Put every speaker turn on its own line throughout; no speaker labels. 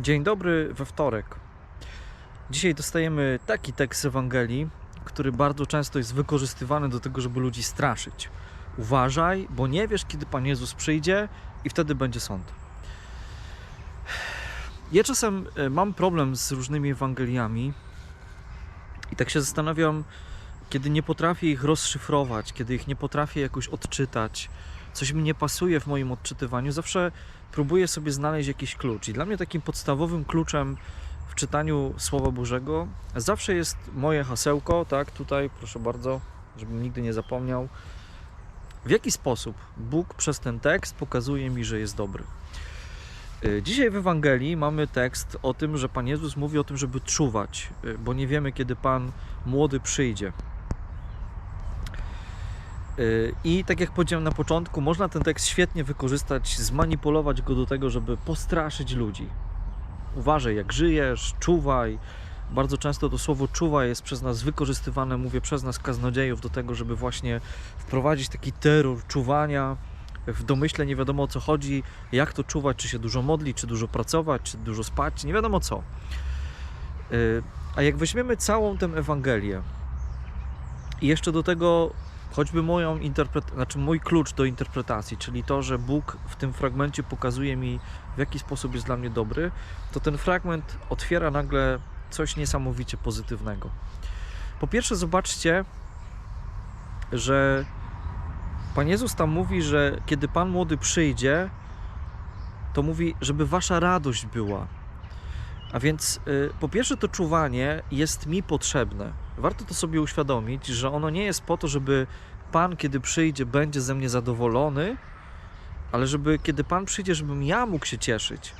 Dzień dobry we wtorek. Dzisiaj dostajemy taki tekst z Ewangelii, który bardzo często jest wykorzystywany do tego, żeby ludzi straszyć. Uważaj, bo nie wiesz, kiedy Pan Jezus przyjdzie i wtedy będzie sąd. Ja czasem e, mam problem z różnymi Ewangeliami i tak się zastanawiam, kiedy nie potrafię ich rozszyfrować, kiedy ich nie potrafię jakoś odczytać, coś mi nie pasuje w moim odczytywaniu, zawsze próbuję sobie znaleźć jakiś klucz. I dla mnie takim podstawowym kluczem w czytaniu Słowa Bożego zawsze jest moje hasełko, tak, tutaj proszę bardzo, żebym nigdy nie zapomniał. W jaki sposób Bóg przez ten tekst pokazuje mi, że jest dobry? Y, Dzisiaj w Ewangelii mamy tekst o tym, że Pan Jezus mówi o tym, żeby czuwać, y, bo nie wiemy, kiedy Pan młody przyjdzie. I tak jak powiedziałem na początku, można ten tekst świetnie wykorzystać, zmanipulować go do tego, żeby postraszyć ludzi. Uważaj, jak żyjesz, czuwaj. Bardzo często to słowo czuwaj jest przez nas wykorzystywane, mówię przez nas kaznodziejów, do tego, żeby właśnie wprowadzić taki terror czuwania. W domyśle nie wiadomo o co chodzi, jak to czuwać, czy się dużo modlić, czy dużo pracować, czy dużo spać, nie wiadomo co. Y, A jak weźmiemy całą tę Ewangelię i jeszcze do tego choćby moją interpret... znaczy mój klucz do interpretacji, czyli to, że Bóg w tym fragmencie pokazuje mi, w jaki sposób jest dla mnie dobry, to ten fragment otwiera nagle coś niesamowicie pozytywnego. Po pierwsze, zobaczcie, że Pan Jezus tam mówi, że kiedy Pan młody przyjdzie, to mówi, żeby wasza radość była. A więc y, po pierwsze to czuwanie jest mi potrzebne. Warto to sobie uświadomić, że ono nie jest po to, żeby Pan, kiedy przyjdzie, będzie ze mnie zadowolony, ale żeby kiedy Pan przyjdzie, żebym ja mógł się cieszyć.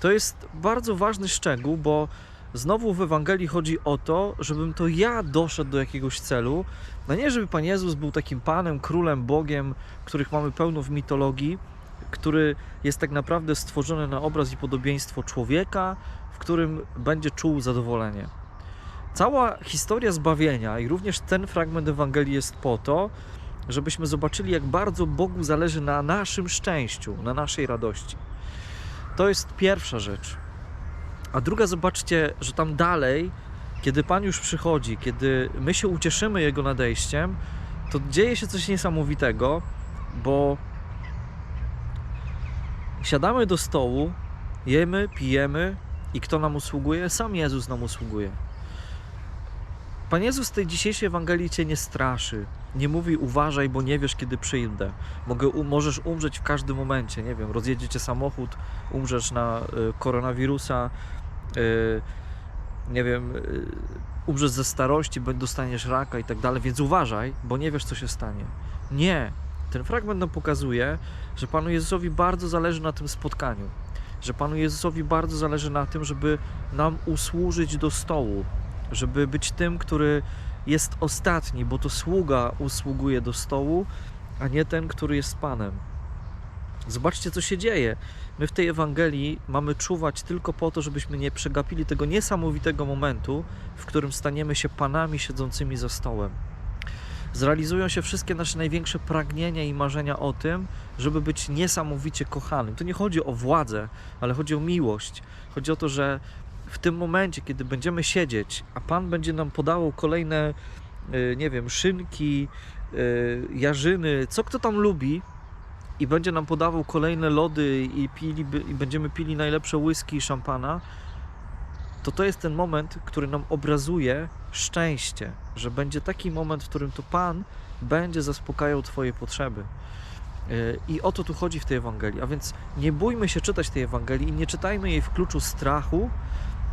To jest bardzo ważny szczegół, bo znowu w Ewangelii chodzi o to, żebym to ja doszedł do jakiegoś celu. No nie, żeby Pan Jezus był takim Panem, Królem, Bogiem, których mamy pełno w mitologii, który jest tak naprawdę stworzony na obraz i podobieństwo człowieka, w którym będzie czuł zadowolenie. Cała historia zbawienia i również ten fragment Ewangelii jest po to, żebyśmy zobaczyli, jak bardzo Bogu zależy na naszym szczęściu, na naszej radości. To jest pierwsza rzecz. A druga, zobaczcie, że tam dalej, kiedy Pan już przychodzi, kiedy my się ucieszymy Jego nadejściem, to dzieje się coś niesamowitego, bo siadamy do stołu, jemy, pijemy i kto nam usługuje? Sam Jezus nam usługuje. Pan Jezus w tej dzisiejszej Ewangelii Cię nie straszy. Nie mówi uważaj, bo nie wiesz, kiedy przyjdę. Mogę, możesz umrzeć w każdym momencie. Nie wiem, rozjedzie Cię samochód, umrzesz na y, koronawirusa, y, nie wiem, y, umrzesz ze starości, dostaniesz raka i tak dalej, więc uważaj, bo nie wiesz, co się stanie. Nie. Ten fragment nam pokazuje, że Panu Jezusowi bardzo zależy na tym spotkaniu. Że Panu Jezusowi bardzo zależy na tym, żeby nam usłużyć do stołu, żeby być tym, który jest ostatni, bo to sługa usługuje do stołu, a nie ten, który jest Panem. Zobaczcie, co się dzieje. My w tej Ewangelii mamy czuwać tylko po to, żebyśmy nie przegapili tego niesamowitego momentu, w którym staniemy się Panami siedzącymi za stołem. Zrealizują się wszystkie nasze największe pragnienia i marzenia o tym, żeby być niesamowicie kochanym. Tu nie chodzi o władzę, ale chodzi o miłość. Chodzi o to, że w tym momencie, kiedy będziemy siedzieć, a Pan będzie nam podawał kolejne, y, nie wiem, szynki, y, jarzyny, co kto tam lubi, i będzie nam podawał kolejne lody i, pili, i będziemy pili najlepsze whisky i szampana, to to jest ten moment, który nam obrazuje szczęście, że będzie taki moment, w którym to Pan będzie zaspokajał Twoje potrzeby. Yy, I o to tu chodzi w tej Ewangelii. A więc nie bójmy się czytać tej Ewangelii i nie czytajmy jej w kluczu strachu,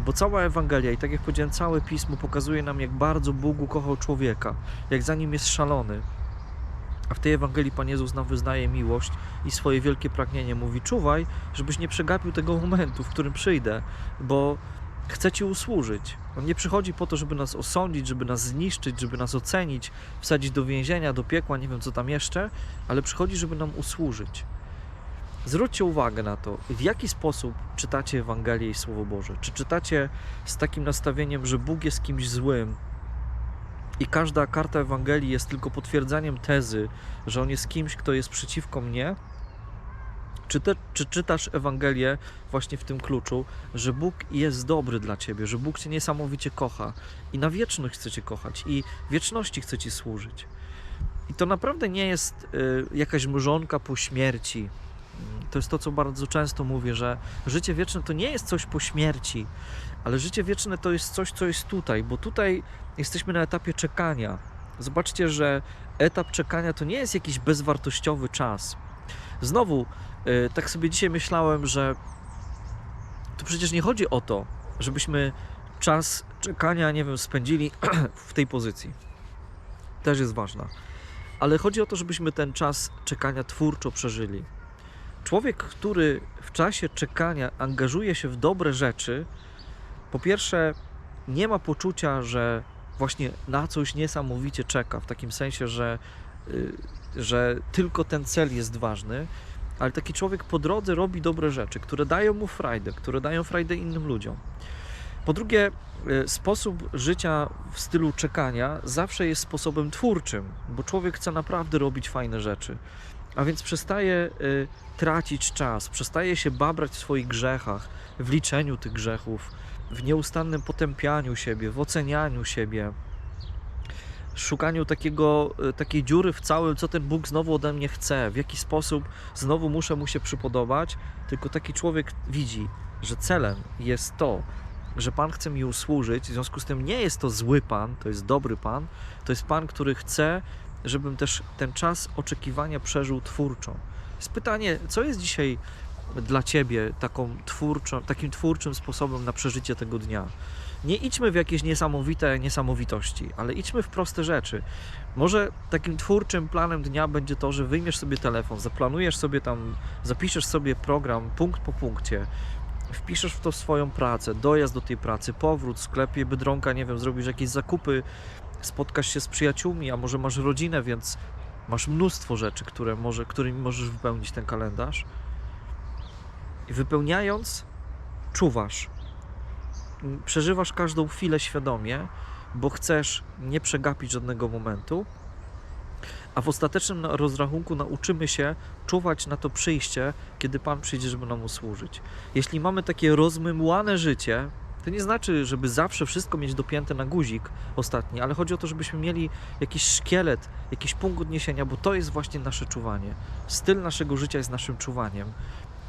bo cała Ewangelia i tak jak powiedziałem, całe pismo pokazuje nam, jak bardzo Bóg ukochał człowieka, jak za nim jest szalony. A w tej Ewangelii Pan Jezus nam wyznaje miłość i swoje wielkie pragnienie. Mówi: czuwaj, żebyś nie przegapił tego momentu, w którym przyjdę, bo chcę Ci usłużyć. On nie przychodzi po to, żeby nas osądzić, żeby nas zniszczyć, żeby nas ocenić, wsadzić do więzienia, do piekła, nie wiem co tam jeszcze, ale przychodzi, żeby nam usłużyć. Zwróćcie uwagę na to, w jaki sposób czytacie Ewangelię i Słowo Boże. Czy czytacie z takim nastawieniem, że Bóg jest kimś złym i każda karta Ewangelii jest tylko potwierdzeniem tezy, że On jest kimś, kto jest przeciwko mnie? Czy, te, czy czytasz Ewangelię właśnie w tym kluczu, że Bóg jest dobry dla ciebie, że Bóg cię niesamowicie kocha i na wieczność chce cię kochać i wieczności chce ci służyć. I to naprawdę nie jest y, jakaś mrzonka po śmierci. To jest to, co bardzo często mówię, że życie wieczne to nie jest coś po śmierci, ale życie wieczne to jest coś, co jest tutaj, bo tutaj jesteśmy na etapie czekania. Zobaczcie, że etap czekania to nie jest jakiś bezwartościowy czas. Znowu, y, tak sobie dzisiaj myślałem, że to przecież nie chodzi o to, żebyśmy czas czekania, nie wiem, spędzili w tej pozycji. Też jest ważna. Ale chodzi o to, żebyśmy ten czas czekania twórczo przeżyli. Człowiek, który w czasie czekania angażuje się w dobre rzeczy, po pierwsze, nie ma poczucia, że właśnie na coś niesamowicie czeka, w takim sensie, że, że tylko ten cel jest ważny, ale taki człowiek po drodze robi dobre rzeczy, które dają mu frajdę, które dają frajdę innym ludziom. Po drugie, y, sposób życia w stylu czekania zawsze jest sposobem twórczym, bo człowiek chce naprawdę robić fajne rzeczy. A więc przestaje y, tracić czas, przestaje się babrać w swoich grzechach, w liczeniu tych grzechów, w nieustannym potępianiu siebie, w ocenianiu siebie, szukaniu takiego, y, takiej dziury w całym, co ten Bóg znowu ode mnie chce, w jaki sposób znowu muszę mu się przypodobać. Tylko taki człowiek widzi, że celem jest to, że Pan chce mi usłużyć, w związku z tym nie jest to zły Pan, to jest dobry Pan, to jest Pan, który chce, żebym też ten czas oczekiwania przeżył twórczo. Jest pytanie, co jest dzisiaj dla Ciebie taką twórczą, takim twórczym sposobem na przeżycie tego dnia? Nie idźmy w jakieś niesamowite niesamowitości, ale idźmy w proste rzeczy. Może takim twórczym planem dnia będzie to, że wyjmiesz sobie telefon, zaplanujesz sobie tam, zapiszesz sobie program punkt po punkcie, wpiszesz w to swoją pracę, dojazd do tej pracy, powrót sklepie Biedronka, nie wiem, zrobisz jakieś zakupy, spotkasz się z przyjaciółmi, a może masz rodzinę, więc masz mnóstwo rzeczy, które może, którymi możesz wypełnić ten kalendarz. I wypełniając, czuwasz. Przeżywasz każdą chwilę świadomie, bo chcesz nie przegapić żadnego momentu. A w ostatecznym rozrachunku nauczymy się czuwać na to przyjście, kiedy Pan przyjdzie, żeby nam usłużyć. Jeśli mamy takie rozmymłane życie, to nie znaczy, żeby zawsze wszystko mieć dopięte na guzik ostatni, ale chodzi o to, żebyśmy mieli jakiś szkielet, jakiś punkt odniesienia, bo to jest właśnie nasze czuwanie. Styl naszego życia jest naszym czuwaniem.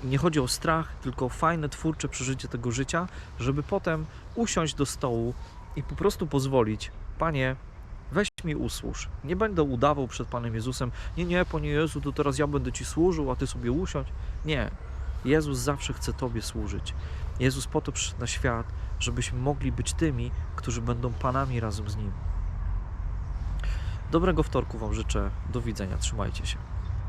Nie chodzi o strach, tylko fajne, twórcze przeżycie tego życia, żeby potem usiąść do stołu i po prostu pozwolić, Panie, weź mi usłuż. Nie będę udawał przed Panem Jezusem, nie, nie, Panie Jezu, to teraz ja będę Ci służył, a Ty sobie usiądź. Nie. Jezus zawsze chce Tobie służyć. Jezus po to przyszedł na świat, żebyśmy mogli być tymi, którzy będą Panami razem z Nim. Dobrego wtorku Wam życzę. Do widzenia. Trzymajcie się.